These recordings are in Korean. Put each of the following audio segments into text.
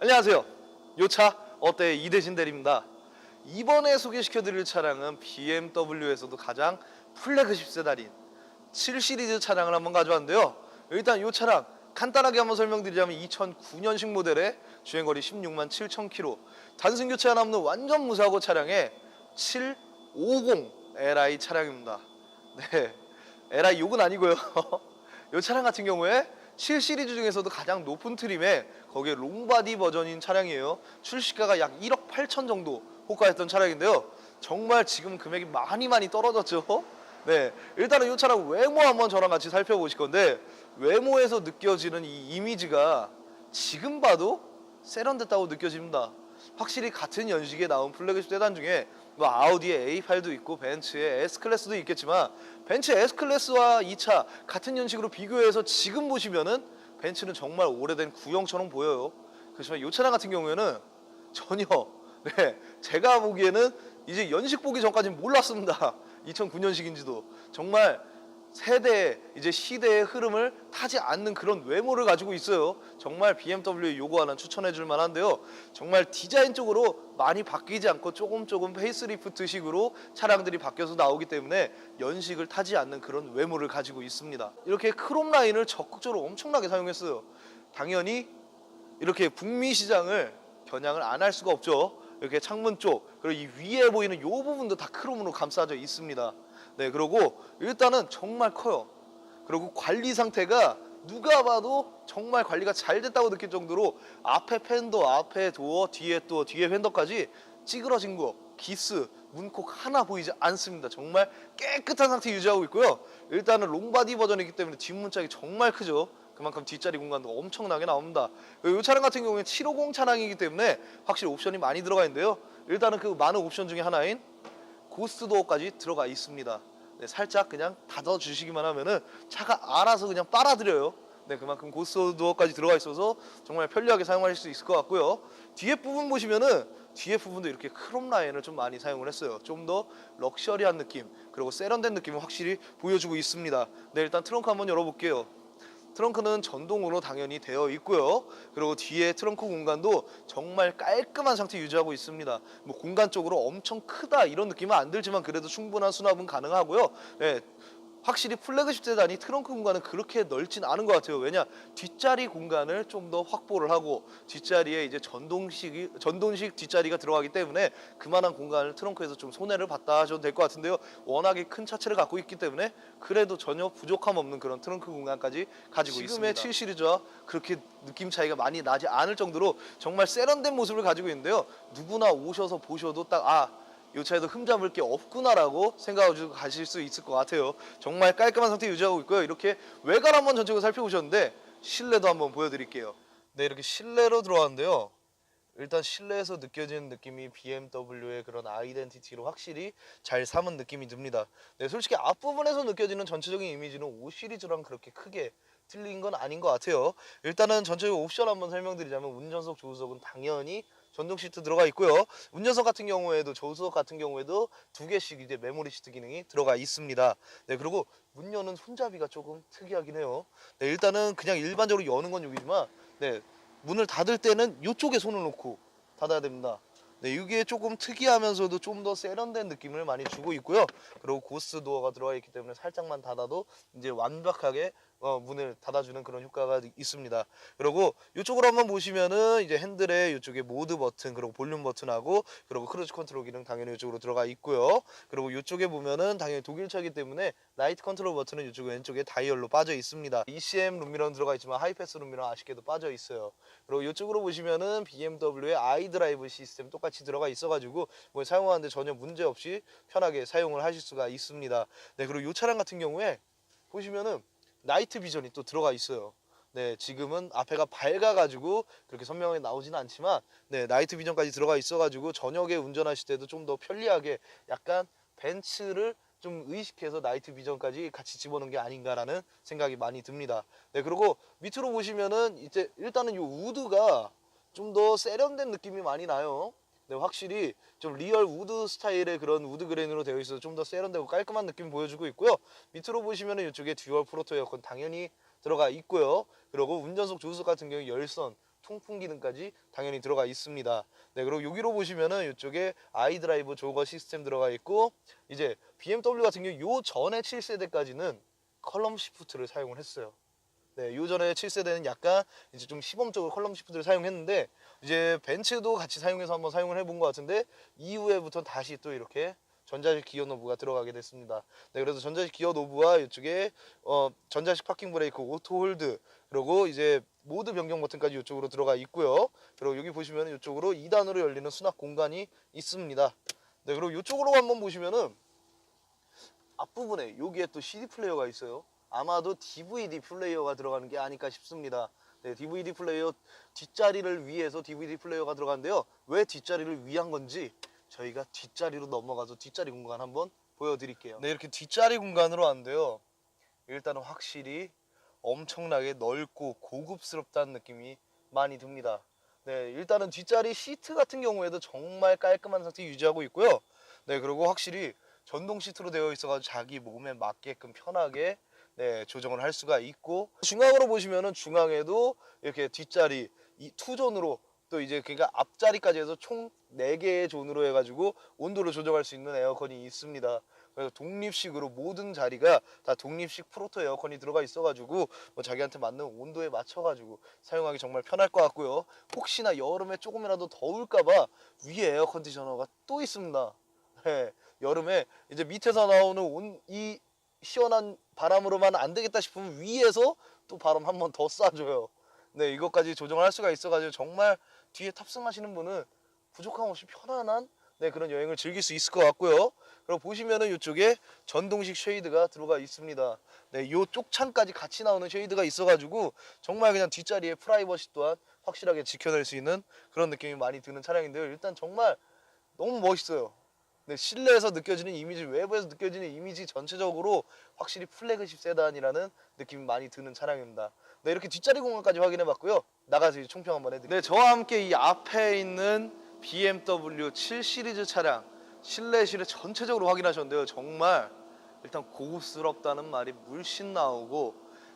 안녕하세요. 요차 어때 이대신 대리입니다. 이번에 소개시켜드릴 차량은 BMW에서도 가장 플래그십 세단인 7 시리즈 차량을 한번 가져왔는데요. 일단 이 차량 간단하게 한번 설명드리자면 2009년식 모델의 주행거리 16만 7천 킬로 단순 교체 하나 없는 완전 무사고 차량의 750 Li 차량입니다. 네, Li 욕은 아니고요. 이 차량 같은 경우에 7 시리즈 중에서도 가장 높은 트림에 거기에 롱바디 버전인 차량이에요. 출시가가 약 1억 8천 정도 호가했던 차량인데요. 정말 지금 금액이 많이 많이 떨어졌죠. 네, 일단은 이 차량 외모 한번 저랑 같이 살펴보실 건데 외모에서 느껴지는 이 이미지가 지금 봐도 세련됐다고 느껴집니다. 확실히 같은 연식에 나온 플래그십 세단 중에 뭐 아우디의 A8도 있고 벤츠의 S클래스도 있겠지만 벤츠 S클래스와 이 차 같은 연식으로 비교해서 지금 보시면은 벤츠는 정말 오래된 구형처럼 보여요. 그렇지만 이 차량 같은 경우에는 전혀 네 제가 보기에는 이제 연식 보기 전까지는 몰랐습니다. 2009년식인지도 정말 세대 이제 시대의 흐름을 타지 않는 그런 외모를 가지고 있어요. 정말 BMW에 요거 하나 추천해 줄 만한데요. 정말 디자인 쪽으로 많이 바뀌지 않고 조금 조금 페이스리프트식으로 차량들이 바뀌어서 나오기 때문에 연식을 타지 않는 그런 외모를 가지고 있습니다. 이렇게 크롬 라인을 적극적으로 엄청나게 사용했어요. 당연히 이렇게 북미 시장을 겨냥을 안 할 수가 없죠. 이렇게 창문 쪽 그리고 이 위에 보이는 이 부분도 다 크롬으로 감싸져 있습니다. 네, 그리고 일단은 정말 커요. 그리고 관리 상태가 누가 봐도 정말 관리가 잘 됐다고 느낄 정도로 앞에 팬더, 앞에 도어, 뒤에 또 뒤에 팬더까지 찌그러진 거, 기스, 문콕 하나 보이지 않습니다. 정말 깨끗한 상태 유지하고 있고요. 일단은 롱바디 버전이기 때문에 뒷문짝이 정말 크죠. 그만큼 뒷자리 공간도 엄청나게 나옵니다. 이 차량 같은 경우에 750 차량이기 때문에 확실히 옵션이 많이 들어가 있는데요. 일단은 그 많은 옵션 중에 하나인 고스트 도어까지 들어가 있습니다. 네, 살짝 그냥 닫아 주시기만 하면은 차가 알아서 그냥 빨아들여요. 네, 그만큼 고스트 도어까지 들어가 있어서 정말 편리하게 사용하실 수 있을 것 같고요. 뒤에 부분 보시면은 뒤에 부분도 이렇게 크롬 라인을 좀 많이 사용을 했어요. 좀 더 럭셔리한 느낌 그리고 세련된 느낌을 확실히 보여주고 있습니다. 네, 일단 트렁크 한번 열어볼게요. 트렁크는 전동으로 당연히 되어 있고요. 그리고 뒤에 트렁크 공간도 정말 깔끔한 상태 유지하고 있습니다. 뭐 공간 쪽으로 엄청 크다 이런 느낌은 안 들지만 그래도 충분한 수납은 가능하고요. 네, 확실히 플래그십 세단이 트렁크 공간은 그렇게 넓진 않은 것 같아요. 왜냐 뒷자리 공간을 좀 더 확보를 하고 뒷자리에 이제 전동식이 전동식 뒷자리가 들어가기 때문에 그만한 공간을 트렁크에서 좀 손해를 봤다 하셔도 될 것 같은데요. 워낙에 큰 차체를 갖고 있기 때문에 그래도 전혀 부족함 없는 그런 트렁크 공간까지 가지고 지금의 있습니다. 7 시리즈와 그렇게 느낌 차이가 많이 나지 않을 정도로 정말 세련된 모습을 가지고 있는데요. 누구나 오셔서 보셔도 딱 아 이 차에도 흠잡을 게 없구나라고 생각하고 가실 수 있을 것 같아요. 정말 깔끔한 상태 유지하고 있고요. 이렇게 외관 한번 전체적으로 살펴보셨는데 실내도 한번 보여드릴게요. 네, 이렇게 실내로 들어왔는데요. 일단 실내에서 느껴지는 느낌이 BMW의 그런 아이덴티티로 확실히 잘 삼은 느낌이 듭니다. 네, 솔직히 앞부분에서 느껴지는 전체적인 이미지는 5 시리즈랑 그렇게 크게 틀린 건 아닌 것 같아요. 일단은 전체적인 옵션 한번 설명드리자면 운전석, 조수석은 당연히 전동 시트 들어가 있고요. 운전석 같은 경우에도 조수석 같은 경우에도 두 개씩 이제 메모리 시트 기능이 들어가 있습니다. 네, 그리고 문 여는 손잡이가 조금 특이하긴 해요. 네, 일단은 그냥 일반적으로 여는 건 여기지만 네, 문을 닫을 때는 이쪽에 손을 놓고 닫아야 됩니다. 네, 이게 조금 특이하면서도 좀 더 세련된 느낌을 많이 주고 있고요. 그리고 고스 도어가 들어가 있기 때문에 살짝만 닫아도 이제 완벽하게 어, 문을 닫아주는 그런 효과가 있습니다. 그리고 이쪽으로 한번 보시면은 이제 핸들에 이쪽에 모드 버튼 그리고 볼륨 버튼하고 그리고 크루즈 컨트롤 기능 당연히 이쪽으로 들어가 있고요. 그리고 이쪽에 보면은 당연히 독일차이기 때문에 라이트 컨트롤 버튼은 이쪽 왼쪽에 다이얼로 빠져 있습니다. ECM 룸미러는 들어가 있지만 하이패스 룸미러 아쉽게도 빠져 있어요. 그리고 이쪽으로 보시면은 BMW의 아이드라이브 시스템 똑같이 들어가 있어가지고 뭐 사용하는데 전혀 문제 없이 편하게 사용을 하실 수가 있습니다. 네 그리고 이 차량 같은 경우에 보시면은 나이트 비전이 또 들어가 있어요. 네, 지금은 앞에가 밝아가지고 그렇게 선명하게 나오지는 않지만, 네, 나이트 비전까지 들어가 있어가지고 저녁에 운전하실 때도 좀 더 편리하게 약간 벤츠를 좀 의식해서 나이트 비전까지 같이 집어넣은 게 아닌가라는 생각이 많이 듭니다. 네, 그리고 밑으로 보시면은 이제 일단은 이 우드가 좀 더 세련된 느낌이 많이 나요. 네, 확실히 좀 리얼 우드 스타일의 그런 우드 그레인으로 되어 있어서 좀 더 세련되고 깔끔한 느낌 보여주고 있고요. 밑으로 보시면 은 이쪽에 듀얼 프로토 에어컨 당연히 들어가 있고요. 그리고 운전석 조수석 같은 경우 열선 통풍 기능까지 당연히 들어가 있습니다. 네, 그리고 여기로 보시면은 이쪽에 아이드라이브 조거 시스템 들어가 있고 이제 BMW 같은 경우 요 전에 7세대까지는 컬럼 시프트를 사용을 했어요. 네, 요 전에 7세대는 약간 이제 좀 시범적으로 컬럼 시프트를 사용했는데 이제 벤츠도 같이 사용해서 한번 사용을 해본 것 같은데 이후에부터 다시 또 이렇게 전자식 기어 노브가 들어가게 됐습니다. 네, 그래서 전자식 기어 노브와 이쪽에 어, 전자식 파킹 브레이크, 오토 홀드, 그리고 이제 모드 변경 버튼까지 이쪽으로 들어가 있고요. 그리고 여기 보시면 이쪽으로 2단으로 열리는 수납 공간이 있습니다. 네, 그리고 이쪽으로 한번 보시면은 앞부분에 여기에 또 CD 플레이어가 있어요. 아마도 DVD 플레이어가 들어가는 게 아닐까 싶습니다. 네, DVD 플레이어 뒷자리를 위해서 DVD 플레이어가 들어가는데요. 왜 뒷자리를 위한 건지 저희가 뒷자리로 넘어가서 뒷자리 공간 한번 보여드릴게요. 네, 이렇게 뒷자리 공간으로 왔는데요. 일단은 확실히 엄청나게 넓고 고급스럽다는 느낌이 많이 듭니다. 네, 일단은 뒷자리 시트 같은 경우에도 정말 깔끔한 상태 유지하고 있고요. 네, 그리고 확실히 전동 시트로 되어 있어가지고 자기 몸에 맞게끔 편하게 네, 조정을 할 수가 있고 중앙으로 보시면은 중앙에도 이렇게 뒷자리 이 투존으로 또 이제 그러니까 앞자리까지 해서 총 4개의 존으로 해가지고 온도를 조정할 수 있는 에어컨이 있습니다. 그래서 독립식으로 모든 자리가 다 독립식 프로토 에어컨이 들어가 있어가지고 뭐 자기한테 맞는 온도에 맞춰가지고 사용하기 정말 편할 것 같고요. 혹시나 여름에 조금이라도 더울까봐 위에 에어 컨디셔너가 또 있습니다. 네, 여름에 이제 밑에서 나오는 온, 이 시원한 바람으로만 안 되겠다 싶으면 위에서 또 바람 한 번 더 쏴줘요. 네, 이것까지 조정을 할 수가 있어가지고 정말 뒤에 탑승하시는 분은 부족함 없이 편안한 네, 그런 여행을 즐길 수 있을 것 같고요. 그리고 보시면은 이쪽에 전동식 쉐이드가 들어가 있습니다. 네, 요 쪽 창까지 같이 나오는 쉐이드가 있어가지고 정말 그냥 뒷자리에 프라이버시 또한 확실하게 지켜낼 수 있는 그런 느낌이 많이 드는 차량인데요. 일단 정말 너무 멋있어요. 네, 실내에서 느껴지는 이미지, 외부에서 느껴지는 이미지 전체적으로 확실히 플래그십 세단이라는 느낌이 많이 드는 차량입니다. 네, 이렇게 뒷자리 공간까지 확인해 봤고요. 나가서 이제 총평 한번 해드릴게요. 네, 저와 함께 이 앞에 있는 BMW 7 시리즈 차량 실내 실내 전체적으로 확인하셨는데요. 정말 일단 고급스럽다는 말이 물씬 나오고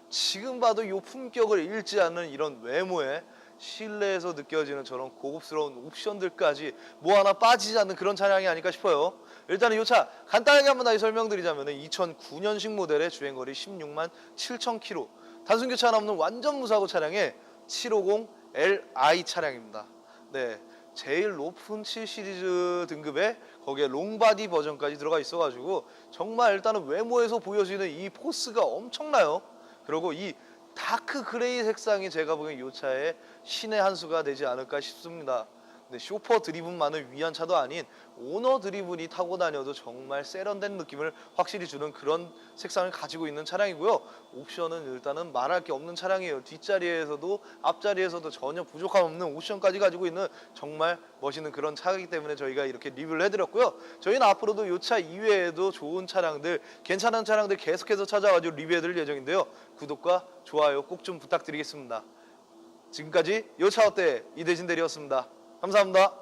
지금 봐도 이 품격을 잃지 않는 이런 외모에 실내에서 느껴지는 저런 고급스러운 옵션들까지 뭐 하나 빠지지 않는 그런 차량이 아닐까 싶어요. 일단은 이 차 간단하게 한번 다시 설명드리자면 2009년식 모델의 주행거리 16만 7천 킬로 단순 교체가 없는 완전 무사고 차량의 750Li 차량입니다. 네. 제일 높은 7 시리즈 등급에 거기에 롱바디 버전까지 들어가 있어가지고 정말 일단은 외모에서 보여지는 이 포스가 엄청나요. 그리고 이 다크 그레이 색상이 제가 보기엔 이 차의 신의 한 수가 되지 않을까 싶습니다. 근데 쇼퍼 드리븐만을 위한 차도 아닌 오너 드리븐이 타고 다녀도 정말 세련된 느낌을 확실히 주는 그런 색상을 가지고 있는 차량이고요. 옵션은 일단은 말할 게 없는 차량이에요. 뒷자리에서도 앞자리에서도 전혀 부족함 없는 옵션까지 가지고 있는 정말 멋있는 그런 차이기 때문에 저희가 이렇게 리뷰를 해드렸고요. 저희는 앞으로도 이 차 이외에도 좋은 차량들, 괜찮은 차량들 계속해서 찾아가지고 리뷰해드릴 예정인데요. 구독과 좋아요 꼭 좀 부탁드리겠습니다. 지금까지 요차 어때 이대진 대리였습니다. 감사합니다.